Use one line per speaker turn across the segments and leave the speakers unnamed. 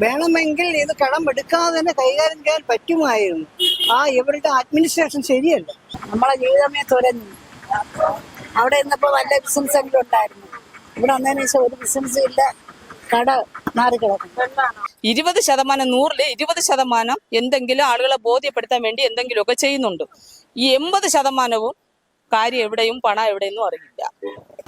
വേണമെങ്കിൽ ഇത് കടം എടുക്കാതെ തന്നെ കൈകാര്യം ചെയ്യാൻ പറ്റുമായിരുന്നു. ആ ഇവരുടെ അഡ്മിനിസ്ട്രേഷൻ ശരിയല്ല.
നമ്മളെ ജീവിതമേ തുരഞ്ഞു അവിടെ ഇന്നിപ്പോ വല്ല ബിസിനസ് എങ്കിലും ഉണ്ടായിരുന്നു. ഇവിടെ വന്നതിന് ശേഷം ഒരു ബിസിനസ്സും ഇല്ല. കട മാറിക്കിടക്കുന്നു
ഇരുപത് ശതമാനം നൂറിൽ ഇരുപത് ശതമാനം എന്തെങ്കിലും ആളുകളെ ബോധ്യപ്പെടുത്താൻ വേണ്ടി എന്തെങ്കിലുമൊക്കെ ചെയ്യുന്നുണ്ട്. ഈ എൺപത് ശതമാനവും കാര്യം എവിടെയും പണം എവിടെയൊന്നും അറിയില്ല.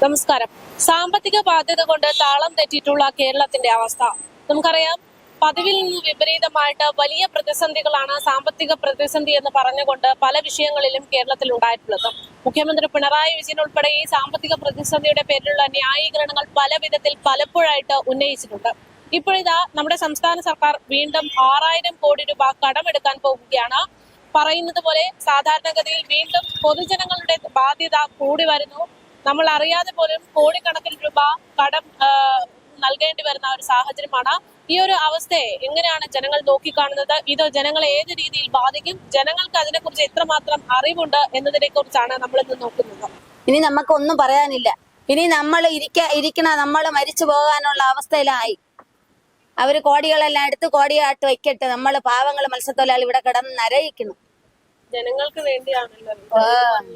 നമസ്കാരം. സാമ്പത്തിക ബാധ്യത കൊണ്ട് താളം തെറ്റിയിട്ടുള്ള കേരളത്തിന്റെ അവസ്ഥ. നമുക്കറിയാം പതിവിൽ നിന്ന് വിപരീതമായിട്ട് വലിയ പ്രതിസന്ധികളാണ് സാമ്പത്തിക പ്രതിസന്ധി എന്ന് പറഞ്ഞുകൊണ്ട് പല വിഷയങ്ങളിലും കേരളത്തിൽ ഉണ്ടായിട്ടുള്ളത്. മുഖ്യമന്ത്രി പിണറായി വിജയൻ ഉൾപ്പെടെ ഈ സാമ്പത്തിക പ്രതിസന്ധിയുടെ പേരിലുള്ള ന്യായീകരണങ്ങൾ പല വിധത്തിൽ പലപ്പോഴായിട്ട് ഉന്നയിച്ചിട്ടുണ്ട്. ഇപ്പോഴിതാ നമ്മുടെ സംസ്ഥാന സർക്കാർ വീണ്ടും ആറായിരം കോടി രൂപ കടമെടുക്കാൻ പോകുകയാണ് പറയുന്നത് പോലെ സാധാരണഗതിയിൽ വീണ്ടും പൊതുജനങ്ങളുടെ ബാധ്യത കൂടി വരുന്നു. നമ്മൾ അറിയാതെ പോലും കോടിക്കണക്കിന് രൂപ കടം നൽകേണ്ടി വരുന്ന ഒരു സാഹചര്യമാണ്. ഈ ഒരു അവസ്ഥയെ എങ്ങനെയാണ് ജനങ്ങൾ നോക്കിക്കാണുന്നത്? ഇത് ജനങ്ങളെ ഏത് രീതിയിൽ ബാധിക്കും? ജനങ്ങൾക്ക് അതിനെക്കുറിച്ച് എത്രമാത്രം അറിവുണ്ട് എന്നതിനെ കുറിച്ചാണ് നമ്മൾ ഇന്ന് നോക്കുന്നത്.
ഇനി നമുക്ക് ഒന്നും പറയാനില്ല. ഇനി നമ്മൾ ഇരിക്ക ഇരിക്കണ നമ്മൾ മരിച്ചു പോകാനുള്ള അവസ്ഥയിലായി. അവർ കോടികളെല്ലാം എടുത്ത് കോടിയായിട്ട് വെക്കട്ടെ. നമ്മൾ പാവങ്ങൾ മത്സ്യത്തൊഴിലാളി ഇവിടെ കിടന്ന് നരയിക്കുന്നു.
ജനങ്ങൾക്ക് വേണ്ടിയാണല്ലോ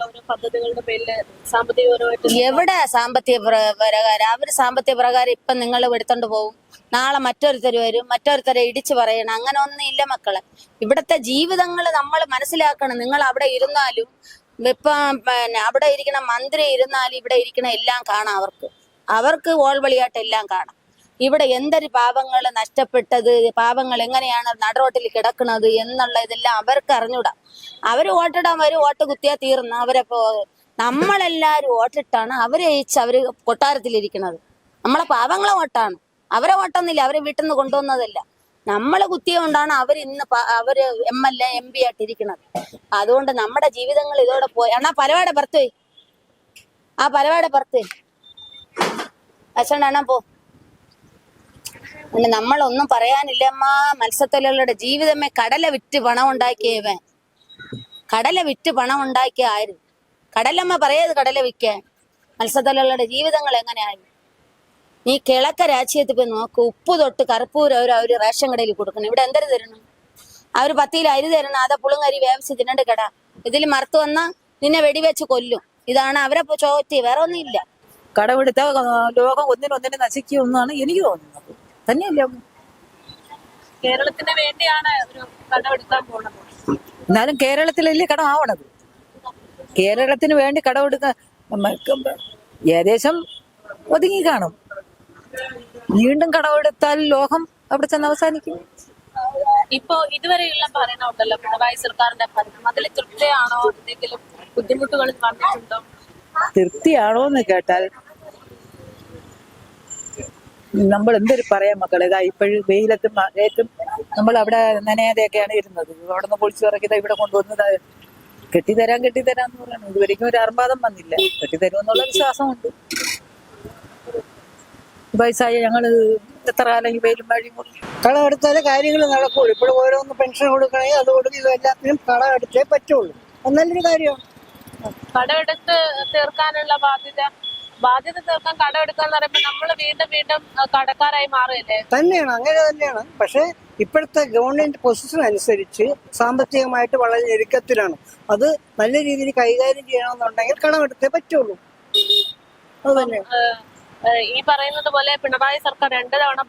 ഓരോ പദ്ധതികളുടെ പേരിൽ സാമ്പത്തികപരമായിട്ട്
എവിടെ സാമ്പത്തിക പ്രകാരം? അവർ സാമ്പത്തിക പ്രകാരം ഇപ്പൊ നിങ്ങൾ എടുത്തോണ്ട് പോകും നാളെ മറ്റൊരുത്തർ വരും. മറ്റൊരുത്തരെ ഇടിച്ചു പറയണം. അങ്ങനെ ഒന്നും ഇല്ല മക്കളെ. ഇവിടത്തെ ജീവിതങ്ങൾ നമ്മൾ മനസ്സിലാക്കണം. നിങ്ങൾ അവിടെ ഇരുന്നാലും ഇപ്പം പിന്നെ അവിടെ ഇരിക്കണ മന്ത്രി ഇരുന്നാലും ഇവിടെ ഇരിക്കണ എല്ലാം കാണാം അവർക്ക്. അവർക്ക് ഓൾവളിയായിട്ട് എല്ലാം കാണാം. ഇവിടെ എന്തൊരു പാവങ്ങൾ നഷ്ടപ്പെട്ടത്? പാവങ്ങൾ എങ്ങനെയാണ് നടുറോട്ടിൽ കിടക്കുന്നത് എന്നുള്ള ഇതെല്ലാം അവർക്ക് അറിഞ്ഞൂടാ. അവർ വോട്ടിടാൻ വരും വോട്ട് കുത്തിയാ തീർന്നു. അവരെ നമ്മളെല്ലാരും വോട്ടിട്ടാണ് അവരെ അയച്ച് അവർ കൊട്ടാരത്തിലിരിക്കുന്നത്. നമ്മളെ പാവങ്ങളെ വോട്ടാണ്. അവരെ വോട്ടൊന്നുമില്ല അവരെ വീട്ടിൽ നിന്ന് കൊണ്ടുവന്നതല്ല. നമ്മളെ കുത്തിയ കൊണ്ടാണ് അവർ ഇന്ന് അവർ M L A M P ആയിട്ടിരിക്കുന്നത്. അതുകൊണ്ട് നമ്മുടെ ജീവിതങ്ങൾ ഇതോടെ പോയി. എന്നാ പലവാടെ പുറത്തു ആ പലവാടെ പുറത്തു അച്ഛനാണോ പോ. പിന്നെ നമ്മളൊന്നും പറയാനില്ല മത്സ്യത്തൊഴിലാളിയുടെ ജീവിതമേ കടല വിറ്റ് പണം ഉണ്ടാക്കിയവൻ കടല വിറ്റ് പണം ഉണ്ടാക്കിയ ആര് കടലമ്മ പറയത് കടല വിൽക്കാൻ മത്സ്യത്തൊഴിലാളിയുടെ ജീവിതങ്ങൾ എങ്ങനെയായി നീ കിളക്ക രാജ്യത്ത് പോയി നോക്ക് ഉപ്പ് തൊട്ട് കർപ്പൂരം അവർ അവർ റേഷൻ കടയിൽ കൊടുക്കണം ഇവിടെ എന്തൊരു തരണം അവർ പത്തിയിൽ അരി തരണം അതാ പുളുങ്ങരി വേവിച്ച് തിന്നണ്ട് കട ഇതിൽ മറത്തു വന്ന നിന്നെ വെടിവെച്ച് കൊല്ലും ഇതാണ് അവരെ ചോറ്റി വേറെ ഒന്നും ഇല്ല
കടമെടുത്ത ലോകം ഒന്നിനൊന്നിനെ നശിക്കുമെന്നാണ് എനിക്ക് തോന്നുന്നത് തന്നെയല്ലേ
കേരളത്തിന് വേണ്ടിയാണ് ഒരു കടമെടുക്കാൻ പോകുന്നത്
എന്നാലും കേരളത്തിലല്ലേ കടം ആവണത്? കേരളത്തിന് വേണ്ടി കടമെടുക്കാൻ ഏകദേശം ഒതുങ്ങി കാണും. വീണ്ടും കടമെടുത്താൽ ലോകം അവിടെ ചെന്ന് അവസാനിക്കും.
ഇപ്പോ ഇതുവരെയുള്ള പറയണമുണ്ടല്ലോ പിണറായി സർക്കാരിന്റെ ഭരണം. അതിൽ തൃപ്തിയാണോ? എന്തെങ്കിലും ബുദ്ധിമുട്ടുകൾ കണ്ടിട്ടുണ്ടോ
തൃപ്തിയാണോ എന്ന് കേട്ടാൽ നമ്മൾ എന്തൊരു പറയാം മക്കളെ? ഇതാ ഇപ്പോഴും വെയിലത്തും മഴയത്തും നമ്മൾ അവിടെ നനയാതെയൊക്കെയാണ് ഇരുന്നത്. അവിടെ നിന്ന് പൊളിച്ചു ഇറക്കിയത് ഇവിടെ കൊണ്ടുവന്നത് കെട്ടിത്തരാൻ കെട്ടിത്തരാന്ന് പറയുന്നത്. ഇതുവരെയ്ക്കും ഒരു അർമാദം വന്നില്ല. കെട്ടിത്തരുമെന്നുള്ള വിശ്വാസമുണ്ട്. വയസ്സായ ഞങ്ങൾ എത്ര കാലം ഈ വെയിലും മഴയും
കളം എടുത്താലേ കാര്യങ്ങൾ നടക്കുള്ളൂ. ഇപ്പോൾ ഓരോന്ന് പെൻഷൻ കൊടുക്കണേ അത് കൊടുക്കും ഇതെല്ലാത്തിനും കടം എടുത്തേ പറ്റുള്ളൂ. അത് നല്ലൊരു കാര്യമാണ്.
കടമെടുത്ത് തീർക്കാനുള്ള ബാധ്യത ബാധ്യത തീർക്കാൻ കടമെടുക്കുക എന്ന് പറയുമ്പോൾ നമ്മൾ വീണ്ടും വീണ്ടും കടക്കാരായി മാറുകയല്ലേ?
തന്നെയാണ് അങ്ങനെ തന്നെയാണ്. പക്ഷേ ഇപ്പോഴത്തെ ഗവൺമെന്റ് പൊസിഷൻ അനുസരിച്ച് സാമ്പത്തികമായിട്ട് വളരെ ഞെരുക്കത്തിലാണ്. അത് നല്ല രീതിയിൽ കൈകാര്യം ചെയ്യണമെന്നുണ്ടെങ്കിൽ കടമെടുത്തേ പറ്റുള്ളൂ. അത് തന്നെയാണ്.
ഈ പറയുന്നത് പോലെ പിണറായി സർക്കാർ രണ്ട് തവണ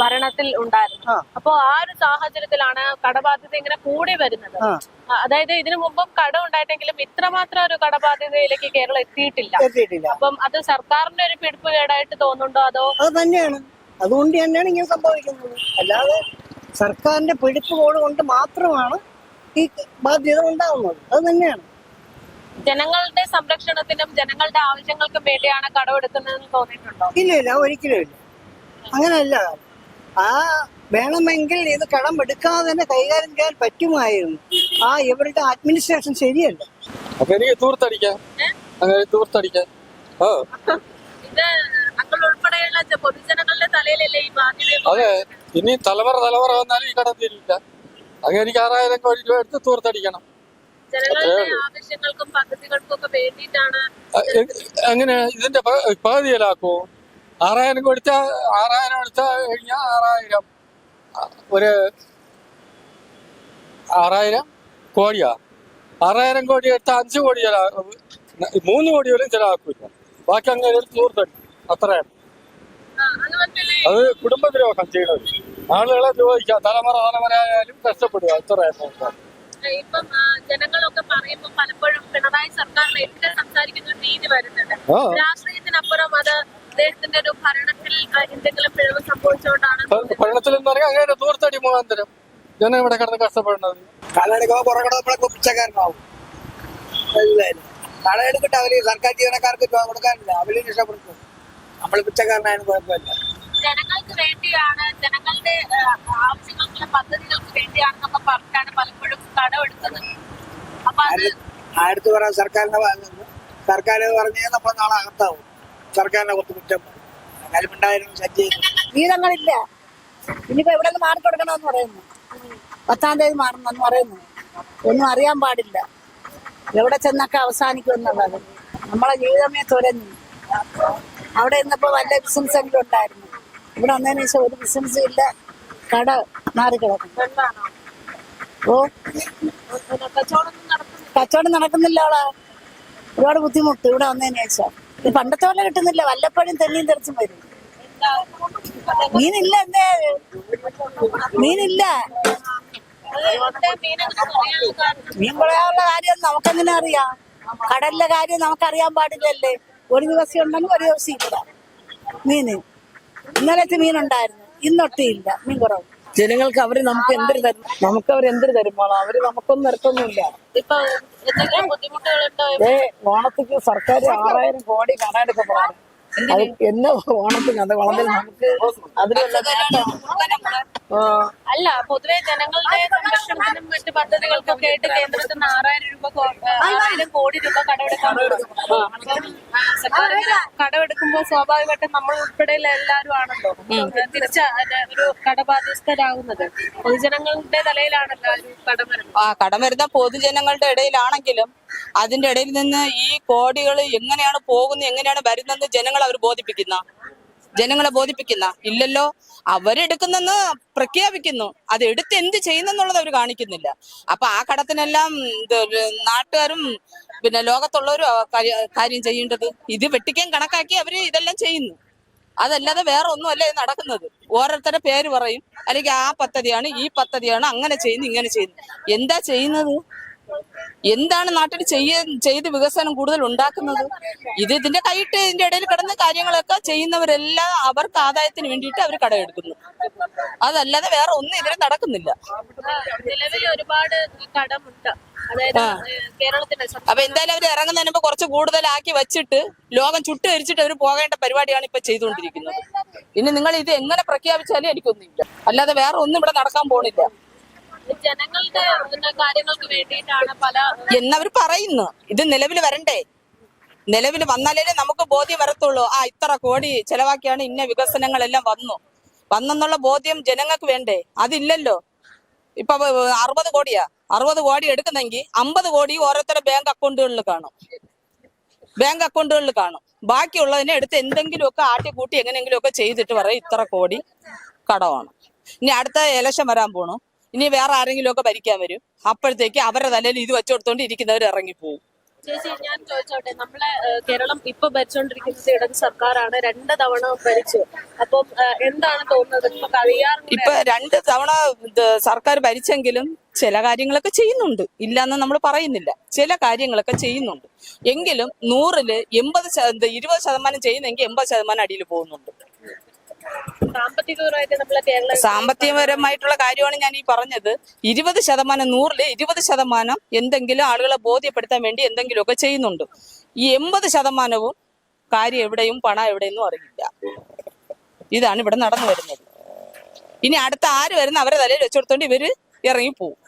ഭരണത്തിൽ ഉണ്ടായിരുന്നു. അപ്പോ ആ ഒരു സാഹചര്യത്തിലാണ് കടബാധ്യത ഇങ്ങനെ കൂടി വരുന്നത്. അതായത് ഇതിനു മുമ്പും കടം ഉണ്ടായിട്ടെങ്കിലും ഇത്രമാത്രം ഒരു കടബാധ്യതയിലേക്ക് കേരളം എത്തിയിട്ടില്ല. അപ്പം അത് സർക്കാരിന്റെ ഒരു പിടിപ്പ് കേടായിട്ട് തോന്നുന്നുണ്ടോ അതോ?
അത് തന്നെയാണ്. അതുകൊണ്ട് തന്നെയാണ് ഇങ്ങനെ സംഭവിക്കുന്നത്. അല്ലാതെ സർക്കാരിന്റെ പിടിപ്പുകോട് കൊണ്ട് മാത്രമാണ് ഈ ബാധ്യത ഉണ്ടാകുന്നത് അത് തന്നെയാണ്.
ജനങ്ങളുടെ സംരക്ഷണത്തിനും ജനങ്ങളുടെ ആവശ്യങ്ങൾക്കും വേണ്ടിയാണ് കടമെടുക്കുന്നതെന്ന് തോന്നിയിട്ടുണ്ടോ?
ഇല്ല ഇല്ല ഒരിക്കലും ഇല്ല. അങ്ങനെയല്ല ആ വേണമെങ്കിൽ ഇത് കടം എടുക്കാതെ തന്നെ കൈകാര്യം ചെയ്യാൻ പറ്റുമായിരുന്നു. ആ ഇവരുടെ അഡ്മിനിസ്ട്രേഷൻ ശരിയല്ല.
അപ്പൊ എനിക്ക് തൂർത്തടിക്കാം. അങ്ങനെ തൂർത്തടിക്കാം. ഓ.
ഇത് അങ്ങൾ ഉൾപ്പെടെയുള്ള ജ- പൊതുജനങ്ങളുടെ തലയിലല്ലേ ഈ ബാധ്യത
അതെ. ഇനി തലമുറ തലമുറ വന്നാലും ഈ കടം തീരില്ല. അങ്ങനെ എനിക്ക് ആറായിരം കോടി രൂപ എടുത്ത് തൂർത്തടിക്കണം.
ജനങ്ങളുടെ ആവശ്യങ്ങൾക്കും പദ്ധതികൾക്കും ഒക്കെ വേണ്ടിയിട്ടാണ്
അ- എ- എങ്ങനെ ഇതിന്റെ പകുതി പകുതിയിലാക്കുമോ ആറായിരം കൊടുത്ത ആറായിരം എടുത്താൽ കഴിഞ്ഞാൽ ആറായിരം. ഒരു ആറായിരം കോടിയാ. ആറായിരം കോടി എടുത്ത അഞ്ച് കോടി ചില- മൂന്ന് കോടി പോലും ചിലവാക്കില്ല ബാക്കി അങ്ങനെ എടുത്ത് തൂർത്തടി അത്രയാണ്.
അത്
കുടുംബദ്രോഹം ചെയ്യണത്. ആളുകളെ ദ്രോഹിക്കുക തലമുറ തലമുറ ആയാലും കഷ്ടപ്പെടുക. അത്രയാണ്.
ഇപ്പം ജനങ്ങളൊക്കെ പറയുമ്പോൾ പലപ്പോഴും പിണറായി സർക്കാരിനെ എതിരെ സംസാരിക്കുന്ന ഒരു രീതി വരുന്നുണ്ട്. രാഷ്ട്രീയത്തിനപ്പുറം അത് അദ്ദേഹത്തിന്റെ ഒരു ഭരണത്തിൽ എന്തെങ്കിലും പിഴവ് സംഭവിച്ചുകൊണ്ടാണ്
ഭരണത്തിൽ എന്ന് പറഞ്ഞാൽ അങ്ങനെ തൂർത്തടി മുഖാന്തരം ജനം ഇവിടെ കിടന്ന് കഷ്ടപ്പെടുന്നത്.
നമ്മളെ പിച്ചക്കാരനാവും അവർ സർക്കാർ ജീവനക്കാർക്ക് കൊടുക്കാനില്ല. അവർ രക്ഷപ്പെടുത്തും. നമ്മൾ പിച്ചക്കാരനായാലും കുഴപ്പമില്ല.
ജനങ്ങൾക്ക് വേണ്ടിയാണ് ജനങ്ങളുടെ ആവശ്യങ്ങൾക്കുള്ള പദ്ധതികൾക്ക് വേണ്ടിയാണെന്നൊക്കെ പറഞ്ഞാണ് പലപ്പോഴും കടമെടുത്തത്. അപ്പൊ അത്
അടുത്ത് പറയാൻ സർക്കാരിന്റെ ഭാഗത്തുനിന്ന് സർക്കാർ പറഞ്ഞാൽ നമ്മൾ നാളെ അകത്താവും. സർക്കാരിനെ കുറച്ച് കുറ്റം
വീതങ്ങളില്ല ഇനിയിപ്പോ എവിടെ നിന്ന് മാറി തുടങ്ങണമെന്ന് പറയുന്നു. പത്താം തീയതി മാറണമെന്ന് പറയുന്നു. ഒന്നും അറിയാൻ പാടില്ല. എവിടെ ചെന്നൊക്കെ അവസാനിക്കും എന്നുള്ളത്. നമ്മളെ ജീവിതമേ തുരഞ്ഞു അവിടെ ഇന്നിപ്പോ വല്ല ബിസിനസ് എങ്കിലും ഉണ്ടായിരുന്നു. ഇവിടെ വന്നതിന് ശേഷം ഒരു ബിസിനസ് ഇല്ല. കട മാറിക്കിടക്കും ഓ?
കച്ചവടം
നടക്കുന്നില്ല അവളെ ഒരുപാട് ബുദ്ധിമുട്ട് ഇവിടെ വന്നതിന് ശേഷം. ഇത് പണ്ടത്തെ പോലെ കിട്ടുന്നില്ല. വല്ലപ്പോഴും തെന്നിയും തെറിച്ചും വരും. മീനില്ല എന്തേ? മീനില്ല. മീൻ കുറയാനുള്ള കാര്യം നമുക്കെങ്ങനെ അറിയാം? കടലിലെ കാര്യം നമുക്കറിയാൻ പാടില്ലല്ലേ? ഒരു ദിവസം ഉണ്ടെങ്കിൽ ഒരു ദിവസം ഇല്ല. മീന്. ഇന്നലത്തെ മീനുണ്ടായിരുന്നു. ഇന്നൊട്ടിയില്ല മീൻ കുറവ്. ജനങ്ങൾക്ക് അവർ നമുക്ക് എന്തൊരു തരും നമുക്ക് അവർ എന്തൊരു തരുമ്പോളോ? അവർ നമുക്കൊന്നും ഏ ഓണത്തിക്ക് സർക്കാർ ആറായിരം കോടി കടമെടുക്കപ്പെടാറ് പോകാറ് എന്നെ ഓണത്തിന് അത് വളരെ നമുക്ക് ആ,
അല്ല പൊതുവെ ജനങ്ങളുടെ സംരക്ഷണത്തിനും മറ്റു പദ്ധതികൾക്കൊക്കെ ആയിട്ട് കേന്ദ്രത്തിൽ നിന്ന് ആറായിരം രൂപ ആറായിരം കോടി രൂപ കടമെടുക്കാൻ സർക്കാർ കടമെടുക്കുമ്പോൾ സ്വാഭാവികമായിട്ടും നമ്മൾ ഉൾപ്പെടെയുള്ള എല്ലാവരും ആണല്ലോ. തിരിച്ച ഒരു കടബാധ്യസ്ഥരാകുന്നത് പൊതുജനങ്ങളുടെ തലയിലാണല്ലോ ആ ഒരു കടം വരുന്നത്
ആ കടം വരുന്ന പൊതുജനങ്ങളുടെ ഇടയിലാണെങ്കിലും അതിന്റെ ഇടയിൽ നിന്ന് ഈ കോടികൾ എങ്ങനെയാണ് പോകുന്നത് എങ്ങനെയാണ് വരുന്നതെന്ന് ജനങ്ങൾ അവർ ബോധിപ്പിക്കുന്ന. ജനങ്ങളെ ബോധിപ്പിക്കുന്ന ഇല്ലല്ലോ. അവരെടുക്കുന്നെന്ന് പ്രഖ്യാപിക്കുന്നു. അത് എടുത്ത് എന്ത് ചെയ്യുന്നെന്നുള്ളത് അവർ കാണിക്കുന്നില്ല. അപ്പൊ ആ കടത്തിനെല്ലാം നാട്ടുകാരും പിന്നെ ലോകത്തുള്ളവരും കാര്യം ചെയ്യേണ്ടത്? ഇത് വെട്ടിക്കാൻ കണക്കാക്കി അവർ ഇതെല്ലാം ചെയ്യുന്നു. അതല്ലാതെ വേറെ ഒന്നുമല്ല ഇത് നടക്കുന്നത്. ഓരോരുത്തരുടെ പേര് പറയും. അല്ലെങ്കിൽ ആ പദ്ധതിയാണ് ഈ പദ്ധതിയാണ് അങ്ങനെ ചെയ്യുന്നു ഇങ്ങനെ ചെയ്യുന്നു. എന്താ ചെയ്യുന്നത്? എന്താണ് നാട്ടിൽ ചെയ്യ ചെയ്ത് വികസനം കൂടുതൽ ഉണ്ടാക്കുന്നത്? ഇത് ഇതിന്റെ കൈയിട്ട് ഇതിന്റെ ഇടയിൽ കിടന്ന കാര്യങ്ങളൊക്കെ ചെയ്യുന്നവരെല്ലാം അവർക്ക് ആദായത്തിന് വേണ്ടിയിട്ട് അവർ കടമെടുക്കുന്നു. അതല്ലാതെ വേറെ ഒന്നും ഇതിന് നടക്കുന്നില്ല.
നിലവിൽ ഒരുപാട് കടമുണ്ട്.
അപ്പൊ എന്തായാലും അവർ ഇറങ്ങുന്നതിന് മുമ്പ് കുറച്ച് കൂടുതലാക്കി വെച്ചിട്ട് ലോകം ചുട്ടുകരിച്ചിട്ട് അവർ പോകേണ്ട പരിപാടിയാണ് ഇപ്പൊ ചെയ്തുകൊണ്ടിരിക്കുന്നത്. ഇനി നിങ്ങൾ ഇത് എങ്ങനെ പ്രഖ്യാപിച്ചാലും എനിക്കൊന്നുമില്ല. അല്ലാതെ വേറെ ഒന്നും ഇവിടെ നടക്കാൻ പോണില്ല.
ജനങ്ങളുടെ പല
എന്നവർ പറയുന്നു. ഇത് നിലവിൽ വരണ്ടേ? നിലവിൽ വന്നാലേ നമുക്ക് ബോധ്യം വരത്തുള്ളൂ. ആ ഇത്ര കോടി ചെലവാക്കിയാണ് ഇന്ന വികസനങ്ങളെല്ലാം വന്നു. വന്നെന്നുള്ള ബോധ്യം ജനങ്ങൾക്ക് വേണ്ടേ? അതില്ലല്ലോ. ഇപ്പൊ അറുപത് കോടിയാ. അറുപത് കോടി എടുക്കുന്നെങ്കിൽ അമ്പത് കോടി ഓരോരുത്തരുടെ ബാങ്ക് അക്കൗണ്ടുകളിൽ കാണും. ബാങ്ക് അക്കൗണ്ടുകളിൽ കാണും. ബാക്കിയുള്ളതിനെ എടുത്ത് എന്തെങ്കിലുമൊക്കെ ആട്ടിക്കൂട്ടി എങ്ങനെയെങ്കിലുമൊക്കെ ചെയ്തിട്ട് പറയും ഇത്ര കോടി കടമാണ്. ഇനി അടുത്ത ഇലക്ഷൻ വരാൻ പോണു. ഇനി വേറെ ആരെങ്കിലും ഒക്കെ ഭരിക്കാൻ വരും. അപ്പോഴത്തേക്ക് അവരുടെ തലയിൽ ഇത് വെച്ചുകൊടുത്തോണ്ട് ഇരിക്കുന്നവർ ഇറങ്ങിപ്പോവും.
ചേച്ചി ഞാൻ ചോദിച്ചോട്ടെ നമ്മളെ കേരളം ഇപ്പൊ ഭരിച്ചുകൊണ്ടിരിക്കുന്നത് ഇടത് സർക്കാരാണ് രണ്ട് തവണ ഭരിച്ചു. അപ്പം എന്താണ് തോന്നുന്നത്? ഇപ്പൊ
ഇപ്പൊ രണ്ട് തവണ സർക്കാർ ഭരിച്ചെങ്കിലും ചില കാര്യങ്ങളൊക്കെ ചെയ്യുന്നുണ്ട്. ഇല്ലാന്ന് നമ്മൾ പറയുന്നില്ല. ചില കാര്യങ്ങളൊക്കെ ചെയ്യുന്നുണ്ട്. എങ്കിലും നൂറിൽ എൺപത് ഇരുപത് ശതമാനം ചെയ്യുന്നെങ്കിൽ എൺപത് ശതമാനം അടിയിൽ പോകുന്നുണ്ട്. സാമ്പത്തികപരമായിട്ടുള്ള കാര്യമാണ് ഞാൻ ഈ പറഞ്ഞത്. ഇരുപത് ശതമാനം നൂറിൽ ഇരുപത് ശതമാനം എന്തെങ്കിലും ആളുകളെ ബോധ്യപ്പെടുത്താൻ വേണ്ടി എന്തെങ്കിലുമൊക്കെ ചെയ്യുന്നുണ്ട്. ഈ എൺപത് ശതമാനവും കാര്യം എവിടെയും പണം എവിടെയൊന്നും അറിയില്ല. ഇതാണ് ഇവിടെ നടന്നു വരുന്നത്. ഇനി അടുത്ത ആര് വരുന്ന അവരെ തലയിൽ വെച്ചുകൊടുത്തോണ്ട് ഇവർ ഇറങ്ങി പോവും